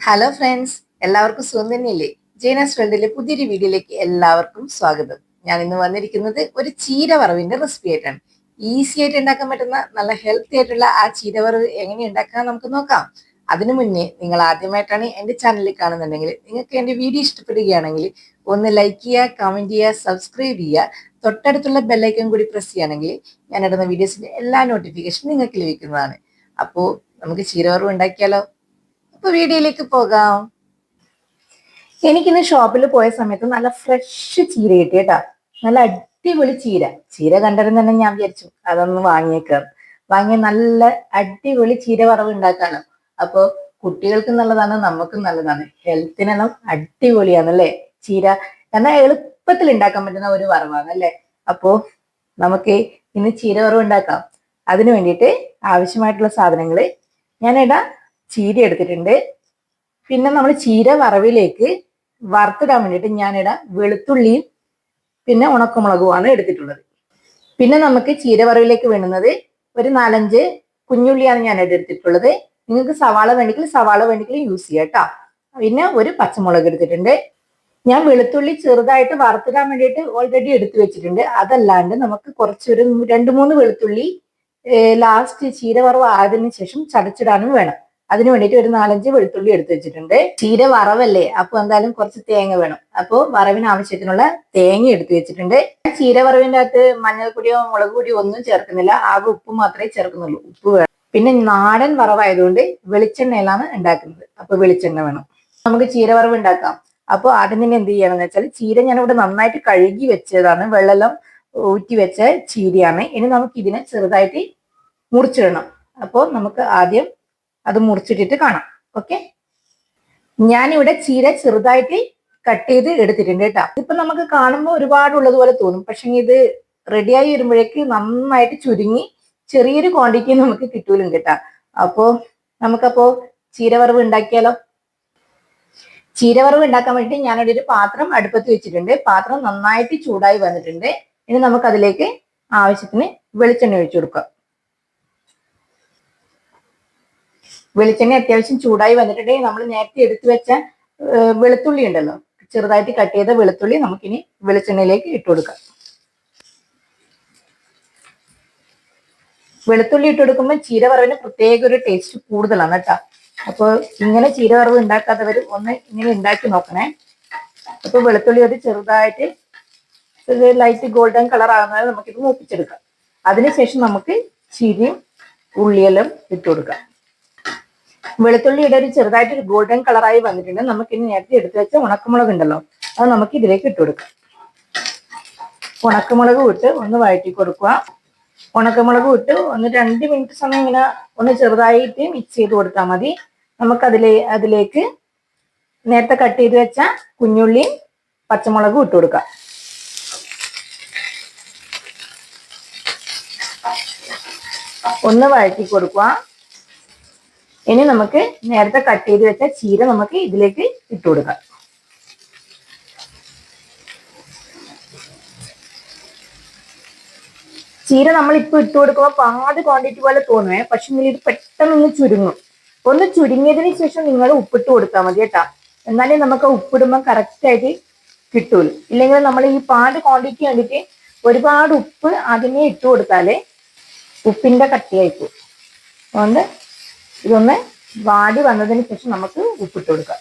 Hello friends എല്ലാവർക്കും സുഖം തന്നെയല്ലേ? ജേനസ് വേൾഡിലെ പുതിയൊരു വീഡിയോയിലേക്ക് എല്ലാവർക്കും സ്വാഗതം. ഞാൻ ഇന്ന് വന്നിരിക്കുന്നത് ഒരു ചീര വറവിന്റെ റെസിപ്പി ആയിട്ടാണ്. ഈസി ആയിട്ട് ഉണ്ടാക്കാൻ പറ്റുന്ന നല്ല ഹെൽത്തി ആയിട്ടുള്ള ആ ചീര വറവ് എങ്ങനെ ഉണ്ടാക്കാൻ നമുക്ക് നോക്കാം. അതിനു മുന്നേ നിങ്ങൾ ആദ്യമായിട്ടാണ് എന്റെ ചാനലിൽ കാണുന്നുണ്ടെങ്കിൽ നിങ്ങൾക്ക് എന്റെ വീഡിയോ ഇഷ്ടപ്പെടുകയാണെങ്കിൽ ഒന്ന് ലൈക്ക് ചെയ്യുക കമന്റ് ചെയ്യുക സബ്സ്ക്രൈബ് ചെയ്യുക. തൊട്ടടുത്തുള്ള ബെല്ലൈക്കൺ കൂടി പ്രസ് ചെയ്യുകയാണെങ്കിൽ ഞാൻ ഇടുന്ന വീഡിയോസിന്റെ എല്ലാ നോട്ടിഫിക്കേഷനും നിങ്ങൾക്ക് ലഭിക്കുന്നതാണ്. അപ്പോൾ നമുക്ക് ചീരവറവ് ഉണ്ടാക്കിയാലോ? അപ്പൊ വീഡിയോയിലേക്ക് പോകാം. എനിക്കിന്ന് ഷോപ്പിൽ പോയ സമയത്ത് നല്ല ഫ്രഷ് ചീര കിട്ടി കേട്ടോ. നല്ല അടിപൊളി ചീര. ചീര കണ്ടതും തന്നെ ഞാൻ വിചാരിച്ചു അതൊന്ന് വാങ്ങിയേക്കാം. വാങ്ങിയ നല്ല അടിപൊളി ചീര വറവ് ഉണ്ടാക്കാനോ അപ്പൊ കുട്ടികൾക്കും നല്ലതാണ് നമുക്കും നല്ലതാണ്. ഹെൽത്തിനെല്ലാം അടിപൊളിയാണല്ലേ? ചീര കാരണം എളുപ്പത്തിൽ ഉണ്ടാക്കാൻ പറ്റുന്ന ഒരു വറവാണ് അല്ലേ അപ്പോ നമുക്ക് ഇന്ന് ചീര വറവ് ഉണ്ടാക്കാം. അതിനു വേണ്ടിയിട്ട് ആവശ്യമായിട്ടുള്ള സാധനങ്ങൾ ഞാനിടാ. ചീര എടുത്തിട്ടുണ്ട്. പിന്നെ നമ്മൾ ചീര വറവിലേക്ക് വറുത്തിടാൻ വേണ്ടിയിട്ട് ഞാനിടാം വെളുത്തുള്ളിയും പിന്നെ ഉണക്കമുളകുമാണ് എടുത്തിട്ടുള്ളത്. പിന്നെ നമുക്ക് ചീര വറവിലേക്ക് വേണ്ടുന്നത് ഒരു നാലഞ്ച് കുഞ്ഞുള്ളിയാണ് ഞാൻ എടുത്തിട്ടുള്ളത്. നിങ്ങൾക്ക് സവാള വേണമെങ്കിൽ സവാള വേണമെങ്കിൽ യൂസ് ചെയ്യാം കേട്ടോ. പിന്നെ ഒരു പച്ചമുളക് എടുത്തിട്ടുണ്ട്. ഞാൻ വെളുത്തുള്ളി ചെറുതായിട്ട് വറുത്തിടാൻ വേണ്ടിയിട്ട് ഓൾറെഡി എടുത്തു വെച്ചിട്ടുണ്ട്. അതല്ലാണ്ട് നമുക്ക് കുറച്ചൊരു രണ്ട് മൂന്ന് വെളുത്തുള്ളി ലാസ്റ്റ് ചീര വറവ് ആയതിനു ശേഷം ചതച്ചിടാനും വേണം. അതിന് വേണ്ടിയിട്ട് ഒരു നാലഞ്ച് വെളുത്തുള്ളി എടുത്തു വെച്ചിട്ടുണ്ട്. ചീര വറവല്ലേ? അപ്പൊ എന്തായാലും കുറച്ച് തേങ്ങ വേണം. അപ്പോൾ വറവിന് ആവശ്യത്തിനുള്ള തേങ്ങ എടുത്തു വെച്ചിട്ടുണ്ട്. ചീര വറവിന്റെ അകത്ത് മഞ്ഞൾപ്പൊടിയോ മുളക് പൊടിയോ ഒന്നും ചേർക്കുന്നില്ല. ആകെ ഉപ്പ് മാത്രമേ ചേർക്കുന്നുള്ളൂ. ഉപ്പ് വേണം. പിന്നെ നാടൻ വറവായതുകൊണ്ട് വെളിച്ചെണ്ണയിലാണ് ഉണ്ടാക്കുന്നത്. അപ്പൊ വെളിച്ചെണ്ണ വേണം. നമുക്ക് ചീര വറവ് ഉണ്ടാക്കാം. അപ്പോൾ ആദ്യം തന്നെ എന്ത് ചെയ്യണമെന്ന് വെച്ചാൽ ചീര ഞാൻ ഇവിടെ നന്നായിട്ട് കഴുകി വെച്ചതാണ്. വെള്ളം ഊറ്റി വെച്ച ചീരയാണ്. ഇനി നമുക്ക് ഇതിനെ ചെറുതായിട്ട് മുറിച്ചിടണം. അപ്പോൾ നമുക്ക് ആദ്യം അത് മുറിച്ചിട്ടിട്ട് കാണാം. ഓക്കെ ഞാനിവിടെ ചീര ചെറുതായിട്ട് കട്ട് ചെയ്ത് എടുത്തിട്ടുണ്ട് കേട്ടോ. ഇപ്പൊ നമുക്ക് കാണുമ്പോൾ ഒരുപാട് ഉള്ളതുപോലെ തോന്നും. പക്ഷെ ഇത് റെഡിയായി വരുമ്പോഴേക്ക് നന്നായിട്ട് ചുരുങ്ങി ചെറിയൊരു ക്വാണ്ടിറ്റി നമുക്ക് കിട്ടൂലും കേട്ടോ. അപ്പോ നമുക്കപ്പോ ചീരവറവ് ഉണ്ടാക്കിയാലോ? ചീരവറവ് ഉണ്ടാക്കാൻ വേണ്ടി ഞാനിവിടെ ഒരു പാത്രം അടുപ്പത്ത് വെച്ചിട്ടുണ്ട്. പാത്രം നന്നായിട്ട് ചൂടായി വന്നിട്ടുണ്ട്. ഇനി നമുക്ക് അതിലേക്ക് ആവശ്യത്തിന് വെളിച്ചെണ്ണ ഒഴിച്ചു കൊടുക്കാം. വെളിച്ചെണ്ണ അത്യാവശ്യം ചൂടായി വന്നിട്ടുണ്ടെങ്കിൽ നമ്മൾ നേരത്തെ എടുത്തു വെച്ച വെളുത്തുള്ളി ഉണ്ടല്ലോ. ചെറുതായിട്ട് കട്ട് ചെയ്ത വെളുത്തുള്ളി നമുക്കിനി വെളിച്ചെണ്ണയിലേക്ക് ഇട്ട് കൊടുക്കാം. വെളുത്തുള്ളി ഇട്ട് കൊടുക്കുമ്പോൾ ചീരവറവിന് പ്രത്യേക ഒരു ടേസ്റ്റ് കൂടുതലാണ് കേട്ടോ. അപ്പോൾ ഇങ്ങനെ ചീരവറവ് ഉണ്ടാക്കാത്തവർ ഒന്ന് ഇങ്ങനെ ഉണ്ടാക്കി നോക്കണേ. അപ്പോൾ വെളുത്തുള്ളി ഒരു ചെറുതായിട്ട് ലൈറ്റ് ഗോൾഡൻ കളർ ആകുന്നത് നമുക്കിത് മൂപ്പിച്ചെടുക്കാം. അതിനുശേഷം നമുക്ക് ചീരയും ഉള്ളിയെല്ലാം ഇട്ട് കൊടുക്കാം. വെളുത്തുള്ളിയുടെ ഒരു ചെറുതായിട്ട് ഒരു ഗോൾഡൻ കളറായി വന്നിട്ടുണ്ട്. നമുക്ക് ഇനി നേരത്തെ എടുത്തു വെച്ച ഉണക്കമുളക് ഉണ്ടല്ലോ അത് നമുക്ക് ഇതിലേക്ക് ഇട്ട് കൊടുക്കാം. ഉണക്കമുളക് ഇട്ട് ഒന്ന് വഴറ്റി കൊടുക്കുക. ഉണക്കമുളക് ഇട്ട് ഒന്ന് രണ്ട് മിനിറ്റ് സമയം ഇങ്ങനെ ഒന്ന് ചെറുതായിട്ട് മിക്സ് ചെയ്ത് കൊടുത്താൽ മതി. നമുക്ക് അതിലേ അതിലേക്ക് നേരത്തെ കട്ട് ചെയ്ത് വെച്ച കുഞ്ഞുള്ളിയും പച്ചമുളകും ഇട്ട് കൊടുക്കാം. ഒന്ന് വഴറ്റി കൊടുക്കുക. ഇനി നമുക്ക് നേരത്തെ കട്ട് ചെയ്ത് വെച്ച ചീര നമുക്ക് ഇതിലേക്ക് ഇട്ട് കൊടുക്കാം. ചീര നമ്മൾ ഇപ്പൊ ഇട്ട് കൊടുക്കുമ്പോൾ പാട് ക്വാണ്ടിറ്റി പോലെ തോന്നുവേ. പക്ഷെ ഇത് പെട്ടെന്ന് ഒന്ന് ചുരുങ്ങും. ഒന്ന് ചുരുങ്ങിയതിന് ശേഷം നിങ്ങൾ ഉപ്പിട്ട് കൊടുത്താൽ മതി കേട്ടാ. എന്നാലേ നമുക്ക് ഉപ്പിടുമ്പോൾ കറക്റ്റ് ആയിട്ട് കിട്ടൂല. ഇല്ലെങ്കിൽ നമ്മൾ ഈ പാട് ക്വാണ്ടിറ്റി കണ്ടിട്ട് ഒരുപാട് ഉപ്പ് ആദ്യമേ ഇട്ട് കൊടുത്താലേ ഉപ്പിന്റെ കട്ടിയായിപ്പോ അതുകൊണ്ട് ഇതൊന്ന് വാടി വന്നതിന് ശേഷം നമുക്ക് ഉപ്പിട്ട് കൊടുക്കാം.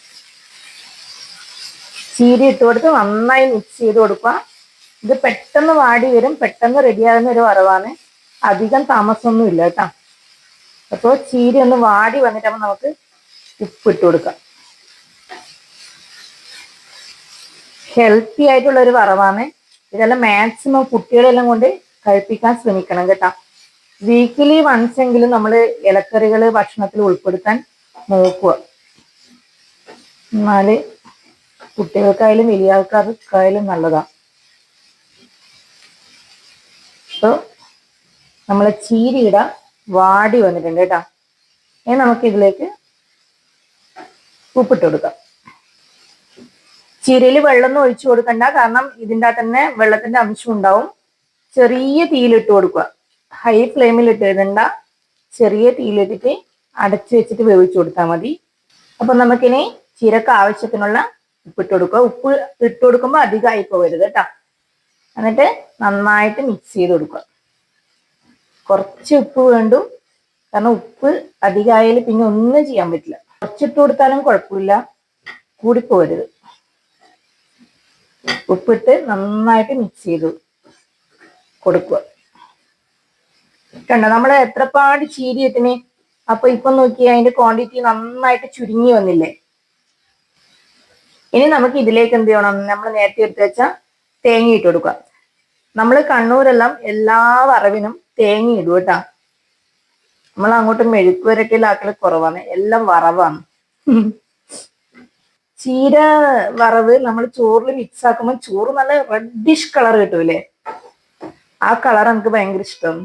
ചീര ഇട്ട് കൊടുത്ത് നന്നായി മിക്സ് ചെയ്ത് കൊടുക്കുക. ഇത് പെട്ടെന്ന് വാടി വരും പെട്ടെന്ന് റെഡിയാകുന്ന ഒരു വറവാണ്. അധികം താമസമൊന്നും ഇല്ല കേട്ടോ. അപ്പോൾ ചീര ഒന്ന് വാടി വന്നിട്ടാകുമ്പോൾ നമുക്ക് ഉപ്പിട്ട് കൊടുക്കാം. ഹെൽത്തി ആയിട്ടുള്ള ഒരു വറവാണ്. ഇതെല്ലാം മാക്സിമം കുട്ടികളെല്ലാം കൊണ്ട് കഴിപ്പിക്കാൻ ശ്രമിക്കണം കേട്ടോ. വീക്കിലി വൺസ് എങ്കിലും നമ്മൾ ഇലക്കറികൾ ഭക്ഷണത്തിൽ ഉൾപ്പെടുത്താൻ നോക്കുക. എന്നാൽ കുട്ടികൾക്കായാലും വലിയ ആൾക്കാർക്കായാലും നല്ലതാണ് അപ്പോൾ നമ്മളെ ചീരിയിട വാടി വന്നിട്ടുണ്ട് കേട്ടോ. ഇനി നമുക്ക് ഇതിലേക്ക് ഉപ്പിട്ട് കൊടുക്കാം. ചീരയിൽ വെള്ളമൊന്നും ഒഴിച്ചു കൊടുക്കണ്ട. കാരണം ഇതിന്റെ തന്നെ വെള്ളത്തിന്റെ അംശം ഉണ്ടാവും. ചെറിയ തീയിലിട്ട് കൊടുക്കുക. ഹൈ ഫ്ലെയിമിൽ ഇട്ടിരുന്ന ചെറിയ തീയിലിട്ടിട്ട് അടച്ചു വെച്ചിട്ട് വേവിച്ചു കൊടുത്താൽ മതി. അപ്പൊ നമുക്കിനി ചീരക്ക് ആവശ്യത്തിനുള്ള ഉപ്പ് ഇട്ട് കൊടുക്കുക. ഉപ്പ് ഇട്ട് കൊടുക്കുമ്പോൾ അധികമായി പോകരുത് കേട്ടോ. എന്നിട്ട് നന്നായിട്ട് മിക്സ് ചെയ്ത് കൊടുക്കുക. കുറച്ച് ഉപ്പ് വേണ്ടും. കാരണം ഉപ്പ് അധികമായാലും പിന്നെ ഒന്നും ചെയ്യാൻ പറ്റില്ല. കുറച്ചിട്ട് കൊടുത്താലും കുഴപ്പമില്ല. കൂടിപ്പോരുത് ഉപ്പിട്ട് നന്നായിട്ട് മിക്സ് ചെയ്ത് കൊടുക്കുക. കണ്ടോ നമ്മൾ എത്രപ്പാട് ചീരി ഇട്ടിന് അപ്പൊ ഇപ്പൊ നോക്കി അതിന്റെ ക്വാണ്ടിറ്റി നന്നായിട്ട് ചുരുങ്ങി വന്നില്ലേ? ഇനി നമുക്ക് ഇതിലേക്ക് എന്ത് ചെയ്യണം? നമ്മൾ നേരത്തെ എടുത്തു വെച്ച തേങ്ങ ഇട്ട് കൊടുക്കുക. നമ്മൾ കണ്ണൂരെല്ലാം എല്ലാ വറവിനും തേങ്ങ ഇടും കേട്ടാ. നമ്മൾ അങ്ങോട്ട് മെഴുക്കുവരട്ടിയിലാക്കൽ കുറവാണ്. എല്ലാം വറവാണ്. ചീര വറവ് നമ്മൾ ചോറിൽ മിക്സ് ആക്കുമ്പോൾ ചോറ് നല്ല റെഡിഷ് കളർ കിട്ടൂലേ? ആ കളർ എനിക്ക് ഭയങ്കര ഇഷ്ടം.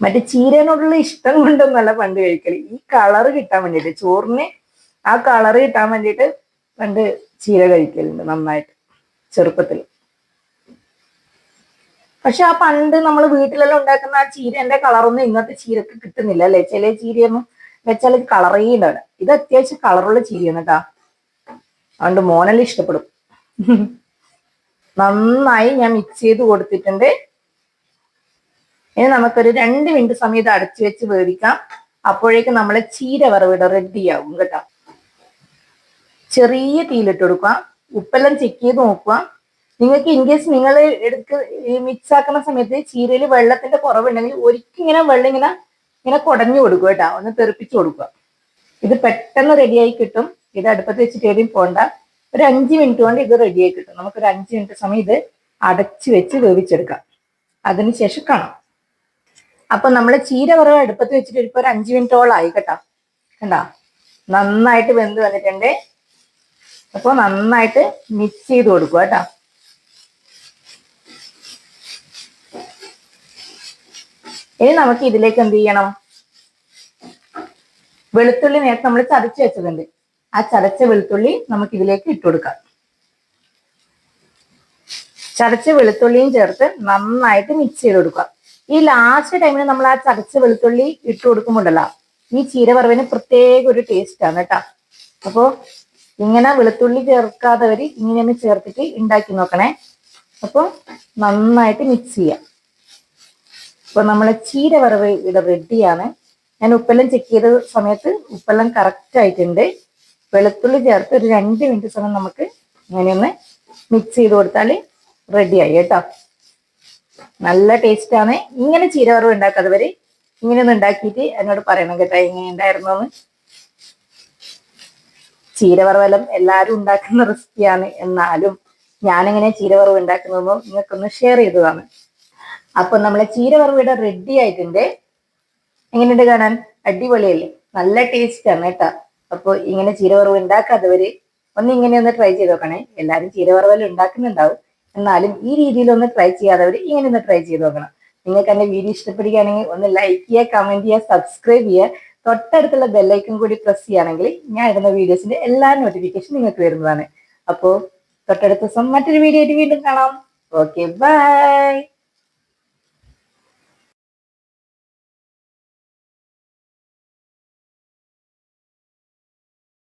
മറ്റേ ചീരനോടുള്ള ഇഷ്ടം കൊണ്ടൊന്നല്ല പണ്ട് കഴിക്കൽ. ഈ കളർ കിട്ടാൻ വേണ്ടിയിട്ട് ചോറിന് ആ കളർ കിട്ടാൻ വേണ്ടിയിട്ട് പണ്ട് ചീര കഴിക്കലുണ്ട് നന്നായിട്ട് ചെറുപ്പത്തിൽ പക്ഷെ ആ പണ്ട് നമ്മൾ വീട്ടിലെല്ലാം ഉണ്ടാക്കുന്ന ആ ചീരന്റെ കളറൊന്നും ഇന്നത്തെ ചീരക്ക് കിട്ടുന്നില്ല അല്ലെ? ചില ചീരയൊന്നും വെച്ചാൽ കളറേ ഉണ്ടാവില്ല ഇത് അത്യാവശ്യം കളറുള്ള ചീരയാണ് കേട്ടാ അതുകൊണ്ട് മോനെല്ലാം ഇഷ്ടപ്പെടും. നന്നായി ഞാൻ മിക്സ് ചെയ്ത് കൊടുത്തിട്ടുണ്ട്. ഇനി നമുക്കൊരു രണ്ട് മിനിറ്റ് സമയം ഇത് അടച്ചു വെച്ച് വേവിക്കാം. അപ്പോഴേക്കും നമ്മളെ ചീര വറവിട റെഡിയാവും കേട്ടോ. ചെറിയ തീയിലിട്ട് കൊടുക്കുക. ഉപ്പെല്ലാം ചെക്ക് ചെയ്ത് നോക്കുക. നിങ്ങൾക്ക് ഇൻ കേസ് നിങ്ങൾ എടുക്ക് മിക്സ് ആക്കുന്ന സമയത്ത് ചീരയിൽ വെള്ളത്തിന്റെ കുറവുണ്ടെങ്കിൽ ഒരിക്കലും ഇങ്ങനെ വെള്ളം ഇങ്ങനെ ഇങ്ങനെ കുടഞ്ഞു കൊടുക്കുക കേട്ടോ. ഒന്ന് തെറിപ്പിച്ചു കൊടുക്കുക. ഇത് പെട്ടെന്ന് റെഡിയായി കിട്ടും. ഇത് അടുപ്പത്ത് വെച്ചിട്ട് എവിടെയും പോണ്ട. ഒരു അഞ്ച് മിനിറ്റ് കൊണ്ട് ഇത് റെഡിയായി കിട്ടും. നമുക്കൊരു അഞ്ച് മിനിറ്റ് സമയം ഇത് അടച്ചു വെച്ച് വേവിച്ചെടുക്കാം. അതിനുശേഷം കാണാം. അപ്പൊ നമ്മൾ ചീര വറവ് അടുപ്പത്ത് വെച്ചിട്ട് ഇപ്പൊ ഒരു അഞ്ച് മിനിറ്റോളം ആയി കേട്ടോ. കണ്ടോ? നന്നായിട്ട് വെന്ത് വന്നിട്ടുണ്ട്. അപ്പോൾ നന്നായിട്ട് മിക്സ് ചെയ്ത് കൊടുക്കുക കേട്ടോ. ഇനി നമുക്ക് ഇതിലേക്ക് എന്ത് ചെയ്യണം? വെളുത്തുള്ളി നേരത്തെ നമ്മൾ ചതച്ച് വെച്ചതുണ്ട്. ആ ചതച്ച വെളുത്തുള്ളി നമുക്ക് ഇതിലേക്ക് ഇട്ട് കൊടുക്കാം. ചതച്ച വെളുത്തുള്ളിയും ചേർത്ത് നന്നായിട്ട് മിക്സ് ചെയ്ത് കൊടുക്കുക ഈ ലാസ്റ്റ് ടൈമിൽ നമ്മൾ ആ ചതച്ച വെളുത്തുള്ളി ഇട്ട് കൊടുക്കുമ്പോണ്ടല്ലോ ഈ ചീരവറവിന് പ്രത്യേക ഒരു ടേസ്റ്റ് ആണ് കേട്ടോ. അപ്പോ ഇങ്ങനെ വെളുത്തുള്ളി ചേർക്കാത്തവർ ഇങ്ങനെ ചേർത്തിട്ട് ഉണ്ടാക്കി നോക്കണേ. അപ്പോൾ നന്നായിട്ട് മിക്സ് ചെയ്യാം. അപ്പൊ നമ്മളെ ചീര വറവ് ഇവിടെ റെഡിയാണ് ഞാൻ ഉപ്പെല്ലാം ചെക്ക് ചെയ്ത സമയത്ത് ഉപ്പെല്ലാം കറക്റ്റ് ആയിട്ടുണ്ട്. വെളുത്തുള്ളി ചേർത്ത് ഒരു രണ്ട് മിനിറ്റ് സമയം നമുക്ക് ഇങ്ങനെ ഒന്ന് മിക്സ് ചെയ്ത് കൊടുത്താൽ റെഡിയായി കേട്ടോ. നല്ല ടേസ്റ്റ് ആണ്. ഇങ്ങനെ ചീരവറവ് ഉണ്ടാക്കാതെ ഉണ്ടാക്കാത്തവര് ഇങ്ങനെ ഒന്ന് ഉണ്ടാക്കിയിട്ട് എന്നോട് പറയണം കേട്ടോ എങ്ങനെ ഉണ്ടായിരുന്നു ചീരവറവെല്ലാം എല്ലാവരും ഉണ്ടാക്കുന്ന റെസിപ്പിയാണ് എന്നാലും ഞാനെങ്ങനെ ചീരവറവ് ഉണ്ടാക്കുന്നതെന്ന് നിങ്ങൾക്കൊന്ന് ഷെയർ ചെയ്തതാണ് അപ്പൊ നമ്മളെ ചീരവറവ് റെഡി ആയിട്ടുണ്ട്. എങ്ങനെയുണ്ട് കാണാൻ? അടിപൊളിയല്ലേ? നല്ല ടേസ്റ്റ് ആണ് കേട്ടോ. അപ്പോൾ ഇങ്ങനെ ചീരവറവ് ഉണ്ടാക്കാത്തവര് ഒന്ന് ഇങ്ങനെ ഒന്ന് ട്രൈ ചെയ്ത് നോക്കണേ. എല്ലാരും ചീരവറവെല്ലാം ഉണ്ടാക്കുന്നുണ്ടാവും. എന്നാലും ഈ രീതിയിൽ ഒന്ന് ട്രൈ ചെയ്യാത്തവർ ഇങ്ങനെ ഒന്ന് ട്രൈ ചെയ്ത് നോക്കണം. നിങ്ങൾക്ക് എന്റെ വീഡിയോ ഇഷ്ടപ്പെടുകയാണെങ്കിൽ ഒന്ന് ലൈക്ക് ചെയ്യുക കമന്റ് ചെയ്യുക സബ്സ്ക്രൈബ് ചെയ്യുക. തൊട്ടടുത്തുള്ള ബെല്ലൈക്കൺ കൂടി പ്രസ് ചെയ്യുകയാണെങ്കിൽ ഞാൻ ഇടുന്ന വീഡിയോസിന്റെ എല്ലാ നോട്ടിഫിക്കേഷൻ നിങ്ങൾക്ക് വരുന്നതാണ്. അപ്പോൾ തൊട്ടടുത്ത ദിവസം മറ്റൊരു വീഡിയോ ആയിട്ട് വീണ്ടും കാണാം. Okay bye